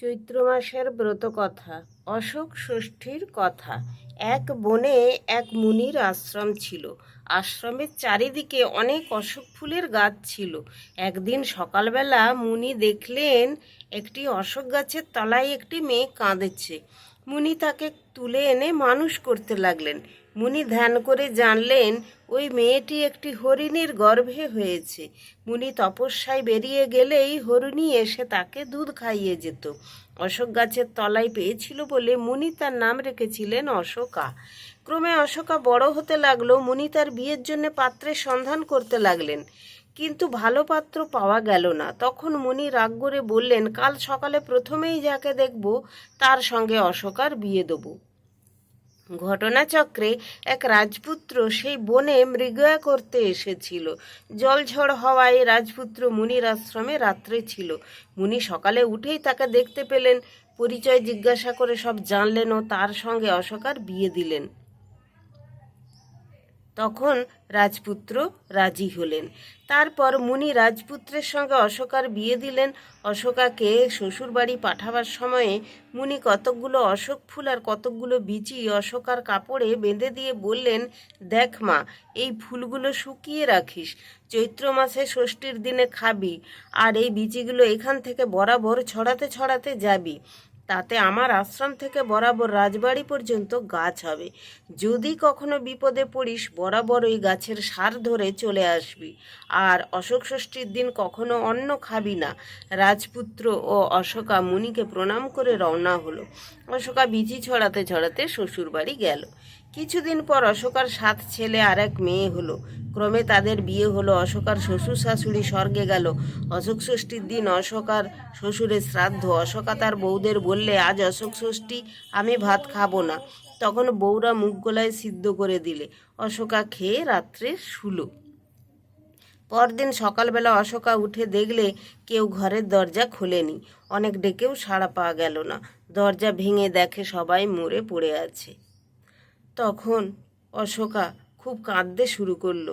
চৈত্র মাসের ব্রত কথা, অশোক ষষ্ঠীর কথা। এক বনে এক মুনির আশ্রম ছিল। আশ্রমের চারিদিকে অনেক অশোক ফুলের গাছ ছিল। একদিন সকালবেলা মুনি দেখলেন, একটি অশোক গাছের তলায় একটি মেয়ে কাঁদেছে। মুনি তাকে তুলে এনে মানুষ করতে লাগলেন। মুনি ধ্যান করে জানলেন, ওই মেয়েটি একটি হরিণীর গর্ভে হয়েছে। মুনি তপস্যায় বেরিয়ে গেলেই হরিণী এসে তাকে দুধ খাইয়ে যেত। অশোক গাছের তলায় পেয়েছিল বলে মুনি তার নাম রেখেছিলেন অশোকা। ক্রমে অশোকা বড় হতে লাগল, মুনি তার বিয়ের জন্য পাত্রের সন্ধান করতে লাগলেন। কিন্তু ভালো পাত্র পাওয়া গেল না। তখন মুনি রাগ করে বললেন, কাল সকালে প্রথমেই যাকে দেখব, তার সঙ্গে অশোকার বিয়ে দেবো। ঘটনাচক্রে এক রাজপুত্র সেই বনে মৃগয়া করতে এসেছিল। জলঝড় হওয়ায় রাজপুত্র মুনির আশ্রমে রাত্রে ছিল। মুনি সকালে উঠেই তাকে দেখতে পেলেন। পরিচয় জিজ্ঞাসা করে সব জানলেন ও তার সঙ্গে অশোকার বিয়ে দিলেন। তখন রাজপুত্র রাজি হলেন। তারপর মুনি রাজপুত্রের সঙ্গে অশোকার বিয়ে দিলেন। অশোকাকে শ্বশুরবাড়ি পাঠাবার সময়ে মুনি কতকগুলো অশোক ফুল আর কতকগুলো বিচি অশোকার কাপড়ে বেঁধে দিয়ে বললেন, দেখ মা, এই ফুলগুলো শুকিয়ে রাখিস। চৈত্র মাসে ষষ্ঠীর দিনে খাবি আর এই বিচিগুলো এখান থেকে বরাবর ছড়াতে ছড়াতে যাবি। তাতে আমার আশ্রম থেকে বরাবর রাজবাড়ি পর্যন্ত গাছ হবে। যদি কখনো বিপদে পড়িস, বরাবর ওই গাছের সার ধরে চলে আসবি। আর অশোক ষষ্ঠীর দিন কখনো অন্ন খাবি না। রাজপুত্র ও অশোকা মুনিকে প্রণাম করে রওনা হলো। অশোকা বিচি ছড়াতে ছড়াতে শ্বশুরবাড়ি গেল। কিছুদিন পর অশোকার সাত ছেলে আর এক মেয়ে হলো। ক্রমে তাদের বিয়ে হলো। অশোকার শ্বশুর শাশুড়ি স্বর্গে গেল। অশোক ষষ্ঠীর দিন অশোকার শ্বশুরের শ্রাদ্ধ। অশোকা তার বউদের বললে, আজ অশোক ষষ্ঠী, আমি ভাত খাব না। তখন বউরা মুখ গলায় সিদ্ধ করে দিলে। অশোকা খেয়ে রাত্রে শুলো। পরদিন সকালবেলা অশোকা উঠে দেখলে কেউ ঘরের দরজা খোলেনি। অনেক ডেকেও সাড়া পাওয়া গেল না। দরজা ভেঙে দেখে সবাই মরে পড়ে আছে। তখন অশোকা খুব কাঁদতে শুরু করল।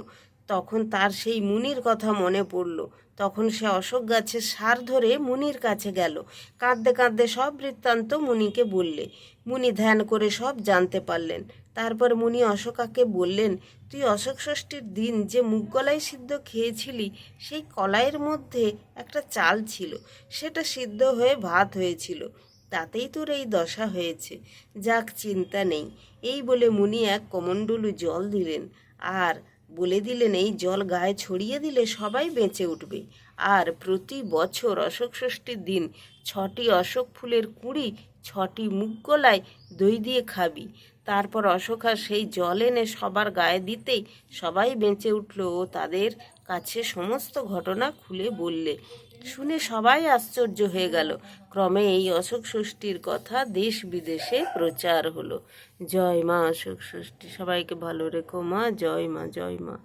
তখন তার সেই মুনির কথা মনে পড়ল। তখন সে অশোক গাছের সার ধরে মুনির কাছে গেল। কাঁদতে কাঁদতে সব বৃত্তান্ত মুনিকে বললে। মুনি ধ্যান করে সব জানতে পারলেন। তারপর মুনি অশোকাকে বললেন, তুই অশোক ষষ্ঠীর দিন যে মুগ গলায় সিদ্ধ খেয়েছিলি, সেই কলাইয়ের মধ্যে একটা চাল ছিল। সেটা সিদ্ধ হয়ে ভাত হয়েছিল। তাতেই তোর এই দশা হয়েছে। যাক, চিন্তা নেই। এই বলে মুনি এক কমণ্ডলু জল দিলেন। আর বলে দিলেন, এই জল গায়ে ছড়িয়ে দিলে সবাই বেঁচে উঠবে। আর প্রতি বছর অশোক ষষ্ঠীর দিন ছটি অশোক ফুলের কুঁড়ি, ছটি মুগ গলায় দই দিয়ে খাবি। তারপর অশোকা সেই জল এনে সবার গায়ে দিতেই সবাই বেঁচে উঠল ও তাদের কাছে সমস্ত ঘটনা খুলে বললে। শুনে সবাই আশ্চর্য হয়ে গেল। ক্রমে এই অশোক ষষ্ঠীর কথা দেশ বিদেশে প্রচার হলো। জয় মা অশোক ষষ্ঠী, সবাইকে ভালো রেখো মা, জয় মা জয় মা।